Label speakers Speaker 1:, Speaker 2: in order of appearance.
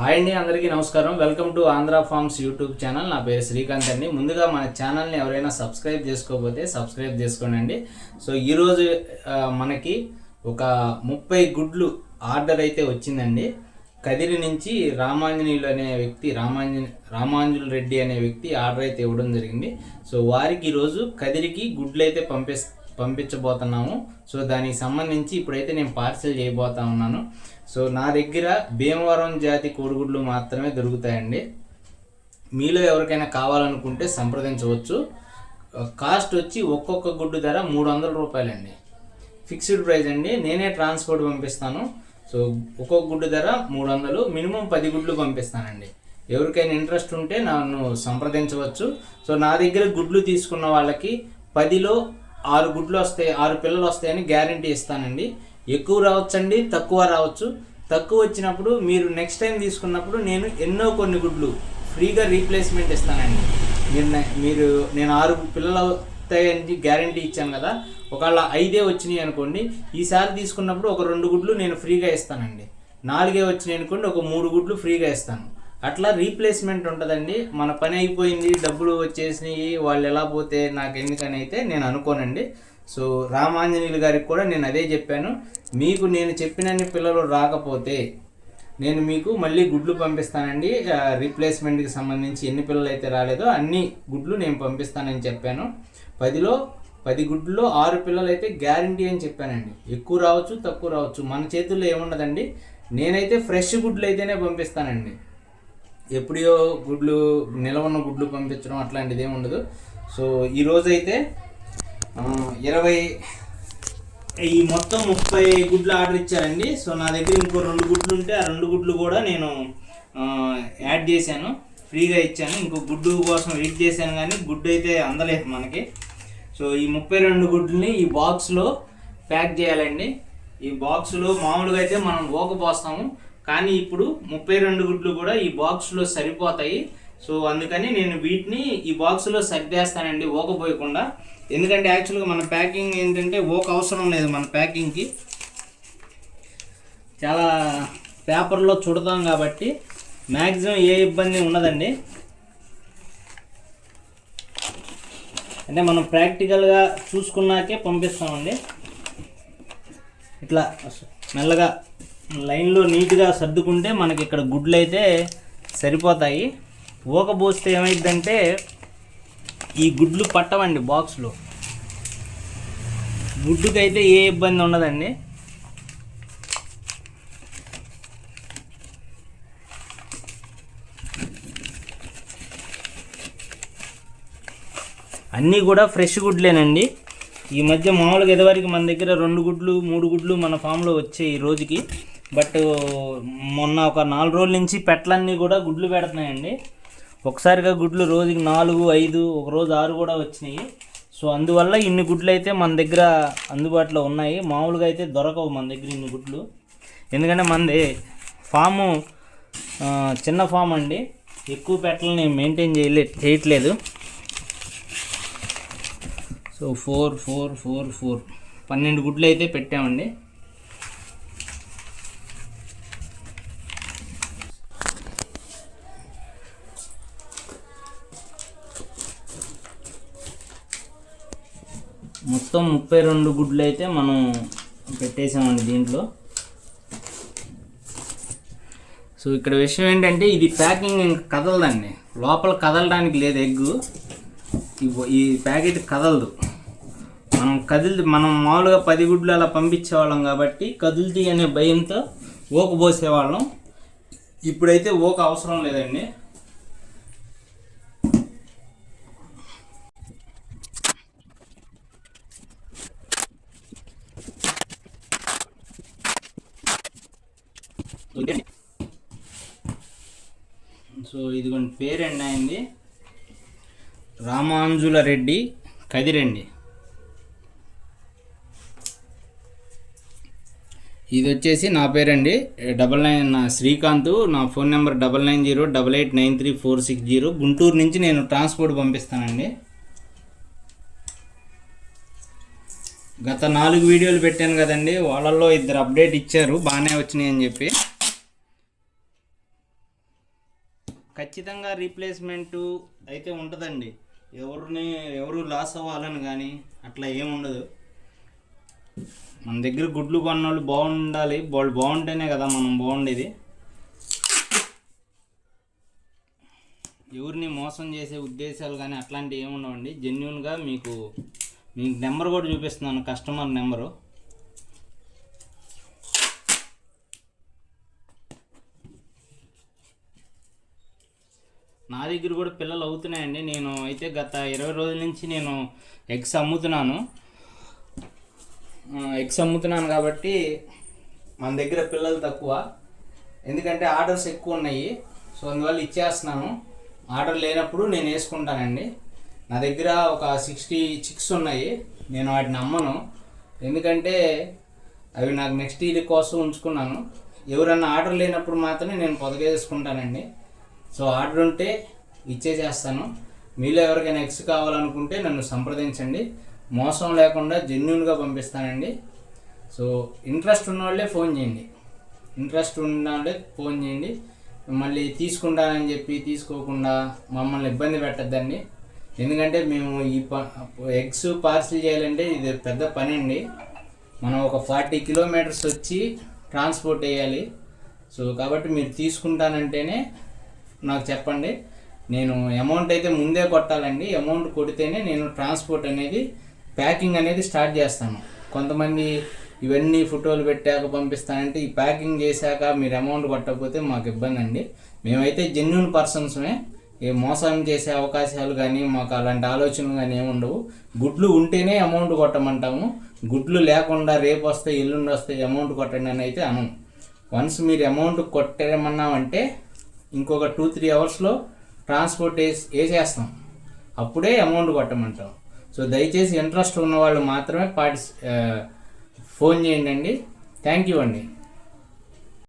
Speaker 1: Hi అండి అందరికీ నమస్కారం. Welcome to Andhra farms YouTube channel. నా పేరు శ్రీకాంత్ అండి. ముందుగా మన ఛానల్ని ఎవరైనా సబ్స్క్రైబ్ చేసుకోకపోతే సబ్స్క్రైబ్ చేసుకోండి సో ఈరోజు మనకి ఒక ముప్పై గుడ్లు ఆర్డర్ అయితే వచ్చిందండి. కదిరి నుంచి రామాంజనీయులు అనే వ్యక్తి రామాంజన రామాంజుల రెడ్డి అనే వ్యక్తి ఆర్డర్ అయితే ఇవ్వడం జరిగింది. సో వారికి ఈరోజు కదిరికి గుడ్లు అయితే పంపిస్ పంపించబోతున్నాము. సో దానికి సంబంధించి ఇప్పుడైతే నేను పార్సిల్ చేయబోతా ఉన్నాను. సో నా దగ్గర భీమవరం జాతి కోడిగుడ్లు మాత్రమే దొరుకుతాయండి. మీలో ఎవరికైనా కావాలనుకుంటే సంప్రదించవచ్చు. కాస్ట్ వచ్చి ఒక్కొక్క గుడ్డు ధర మూడు వందల రూపాయలండి. ఫిక్స్డ్ ప్రైస్ అండి. నేనే ట్రాన్స్పోర్ట్ పంపిస్తాను. సో ఒక్కొక్క గుడ్డు ధర మూడు వందలు మినిమం పది గుడ్లు పంపిస్తానండి. ఎవరికైనా ఇంట్రెస్ట్ ఉంటే నన్ను సంప్రదించవచ్చు. సో నా దగ్గర గుడ్లు తీసుకున్న వాళ్ళకి పదిలో ఆరు గుడ్లు వస్తాయి ఆరు పిల్లలు వస్తాయని గ్యారంటీ ఇస్తానండి. ఎక్కువ రావచ్చండి తక్కువ రావచ్చు. తక్కువ వచ్చినప్పుడు మీరు నెక్స్ట్ టైం తీసుకున్నప్పుడు నేను ఎన్నో కొన్ని గుడ్లు ఫ్రీగా రీప్లేస్మెంట్ ఇస్తానండి. మీరు మీరు నేను ఆరు పిల్లలు అవుతాయని గ్యారంటీ ఇచ్చాను కదా ఒకవేళ ఐదే వచ్చినాయి అనుకోండి ఈసారి తీసుకున్నప్పుడు ఒక రెండు గుడ్లు నేను ఫ్రీగా ఇస్తానండి. నాలుగే వచ్చినాయి అనుకోండి ఒక మూడు గుడ్లు ఫ్రీగా ఇస్తాను. అట్లా రీప్లేస్మెంట్ ఉంటుందండి. మన పని అయిపోయింది డబ్బులు వచ్చేసినాయి వాళ్ళు ఎలా పోతే నాకు ఎందుకని అయితే నేను అనుకోనండి. సో రామాంజనేయులు గారికి కూడా నేను అదే చెప్పాను. మీకు నేను చెప్పినన్ని పిల్లలు రాకపోతే నేను మీకు మళ్ళీ గుడ్లు పంపిస్తానండి. రీప్లేస్మెంట్కి సంబంధించి ఎన్ని పిల్లలు అయితే రాలేదో అన్ని గుడ్లు నేను పంపిస్తానని చెప్పాను. పదిలో పది గుడ్లలో ఆరు పిల్లలు అయితే గ్యారంటీ అని చెప్పానండి. ఎక్కువ రావచ్చు తక్కువ రావచ్చు. మన చేతుల్లో ఏముండదండి? నేనైతే ఫ్రెష్ గుడ్లు అయితేనే పంపిస్తానండి. ఎప్పుడో గుడ్లు నిలవన్న గుడ్లు పంపించడం అట్లాంటిది ఏమి ఉండదు. సో ఈరోజు అయితే ఇరవై ఈ మొత్తం ముప్పై గుడ్లు ఆర్డర్ ఇచ్చారండి. సో నా దగ్గర ఇంకో రెండు గుడ్లు ఉంటే ఆ రెండు గుడ్లు కూడా నేను యాడ్ చేశాను. ఫ్రీగా ఇచ్చాను. ఇంకో గుడ్డు కోసం వెయిట్ చేశాను కానీ గుడ్డు అయితే అందలేదు మనకి. సో ఈ ముప్పై రెండు గుడ్లని ఈ బాక్స్లో ప్యాక్ చేయాలండి. ఈ బాక్స్లో మామూలుగా అయితే మనం ఓక పోస్తాము. కానీ ఇప్పుడు ముప్పై రెండు గుడ్లు కూడా ఈ బాక్స్లో సరిపోతాయి. సో అందుకని నేను వీటిని ఈ బాక్స్లో సర్దేస్తానండి ఓకపోయకుండా ఎందుకంటే యాక్చువల్గా మన ప్యాకింగ్ ఏంటంటే ఓక అవసరం లేదు మన ప్యాకింగ్కి. చాలా పేపర్లో చుడతాం కాబట్టి మ్యాక్సిమం ఏ ఇబ్బంది ఉండదండి. అంటే మనం ప్రాక్టికల్గా చూసుకున్నాకే పంపిస్తామండి. ఇట్లా మెల్లగా లైన్లో నీట్గా సర్దుకుంటే మనకి ఇక్కడ గుడ్లు అయితే సరిపోతాయి ఊకపోస్తే ఏమైందంటే ఈ గుడ్లు పట్టవండి బాక్స్లో. గుడ్డుకైతే ఏ ఇబ్బంది ఉండదండి. అన్నీ కూడా ఫ్రెష్ గుడ్లేనండి. ఈ మధ్య మామూలుగా ఎదవరికి మన దగ్గర రెండు గుడ్లు మూడు గుడ్లు మన ఫామ్లో వచ్చాయి ఈ రోజుకి. బట్ మొన్న ఒక నాలుగు రోజుల నుంచి పెట్టలన్నీ కూడా గుడ్లు పెడుతున్నాయండి. ఒకసారిగా గుడ్లు రోజుకి నాలుగు ఐదు ఒక రోజు ఆరు కూడా వచ్చినాయి. సో అందువల్ల ఇన్ని గుడ్లు అయితే మన దగ్గర అందుబాటులో ఉన్నాయి. మామూలుగా అయితే దొరకవు మన దగ్గర ఇన్ని గుడ్లు. ఎందుకంటే మనది ఫాము చిన్న ఫామ్ అండి. ఎక్కువ పెట్టలని మెయింటైన్ చేయలే చేయట్లేదు. So four four four four. పన్నెండు గుడ్లు అయితే పెట్టామండి. మొత్తం ముప్పై రెండు గుడ్లు అయితే మనం పెట్టేసామండి దీంట్లో. సో ఇక్కడ విషయం ఏంటంటే ఇది ప్యాకింగ్ ఇంకా కదలదండి. లోపల కదలడానికి లేదు ఎగ్గు. ఈ- ఈ ప్యాకెట్ కదలదు. మనం కదిలి మనం మామూలుగా పది గుడ్లు అలా పంపించేవాళ్ళం కాబట్టి కదులుతీ అనే భయంతో ఓక పోసేవాళ్ళం. ఇప్పుడైతే ఓక అవసరం లేదండి. సో ఇదిగోండి పేరండి అయింది? రామాంజుల రెడ్డి కదిరండి ఇది వచ్చేసి నా పేరండి డబల్ నైన్ నా శ్రీకాంత్ నా phone number double nine zero double eight nine three four six zero. Guntur నుంచి నేను ట్రాన్స్పోర్ట్ పంపిస్తానండి. గత నాలుగు వీడియోలు పెట్టాను కదండి వాళ్ళల్లో ఇద్దరు అప్డేట్ ఇచ్చారు బాగానే వచ్చినాయి అని చెప్పి. ఖచ్చితంగా రీప్లేస్మెంట్ అయితే ఉంటుందండి. ఎవరిని ఎవరు లాస్ అవ్వాలని కానీ అట్లా ఏముండదు మన దగ్గర గుడ్లు కొన్నోళ్ళు బాగుండాలి. వాళ్ళు బాగుంటేనే కదా మనం బాగుండేది. ఎవరిని మోసం చేసే ఉద్దేశాలు కానీ అట్లాంటివి ఏమి ఉండవండి. జెన్యున్గా మీకు మీకు నెంబర్ కూడా చూపిస్తున్నాను కస్టమర్ నెంబరు నా దగ్గర కూడా పిల్లలు అవుతున్నాయండి. నేను అయితే గత ఇరవై రోజుల నుంచి నేను ఎగ్స్ అమ్ముతున్నాను. ఎగ్స్ అమ్ముతున్నాను కాబట్టి మన దగ్గర పిల్లలు తక్కువ. ఎందుకంటే ఆర్డర్స్ ఎక్కువ ఉన్నాయి. సో అందువల్ల ఇచ్చేస్తున్నాను. ఆర్డర్ లేనప్పుడు నేను వేసుకుంటానండి. నా దగ్గర ఒక సిక్స్టీ చిక్స్ ఉన్నాయి. నేను వాటిని అమ్మను. ఎందుకంటే అవి నాకు నెక్స్ట్ ఇయర్ కోసం ఉంచుకున్నాను. ఎవరన్నా ఆర్డర్ లేనప్పుడు మాత్రమే నేను పొదగేసుకుంటానండి. సో ఆర్డర్ ఉంటే ఇచ్చేసేస్తాను. మీలో ఎవరికైనా ఎక్స్ కావాలనుకుంటే నన్ను సంప్రదించండి. మోసం లేకుండా జెన్యున్గా పంపిస్తానండి. సో ఇంట్రెస్ట్ ఉన్న వాళ్ళే ఫోన్ చేయండి. ఇంట్రెస్ట్ ఉన్న వాళ్ళే ఫోన్ చేయండి. మళ్ళీ తీసుకుంటానని చెప్పి తీసుకోకుండా మమ్మల్ని ఇబ్బంది పెట్టద్దండి. ఎందుకంటే మేము ఈ ప ఎగ్స్ పార్సిల్ చేయాలంటే ఇది పెద్ద పని అండి. మనం ఒక ఫార్టీ కిలోమీటర్స్ వచ్చి ట్రాన్స్పోర్ట్ వేయాలి సో కాబట్టి మీరు తీసుకుంటానంటేనే నాకు చెప్పండి. నేను అమౌంట్ అయితే ముందే కొట్టాలండి. అమౌంట్ కొడితేనే నేను ట్రాన్స్పోర్ట్ అనేది ప్యాకింగ్ అనేది స్టార్ట్ చేస్తాను. కొంతమంది ఇవన్నీ ఫోటోలు పెట్టాక పంపిస్తానంటే ఈ ప్యాకింగ్ చేశాక మీరు అమౌంట్ కొట్టకపోతే మాకు ఇబ్బంది అండి. మేమైతే జెన్యున్ పర్సన్స్మే ఏ మోసం చేసే అవకాశాలు కానీ మాకు అలాంటి ఆలోచనలు కానీ ఏమి ఉండవు. గుడ్లు ఉంటేనే అమౌంట్ కొట్టమంటాము. గుడ్లు లేకుండా రేపు వస్తే ఎల్లుండి వస్తే అమౌంట్ కొట్టండి అని అయితే అను వన్స్ మీరు అమౌంట్ కొట్టమన్నామంటే ఇంకొక టూ త్రీ అవర్స్లో ట్రాన్స్పోర్ట్ వేసి వేసేస్తాం అప్పుడే అమౌంట్ కొట్టమంటాం. సో దయచేసి ఇంట్రెస్ట్ ఉన్న వాళ్ళు మాత్రమే పార్టిస్ ఫోన్ చేయండి అండి థ్యాంక్ యూ అండి.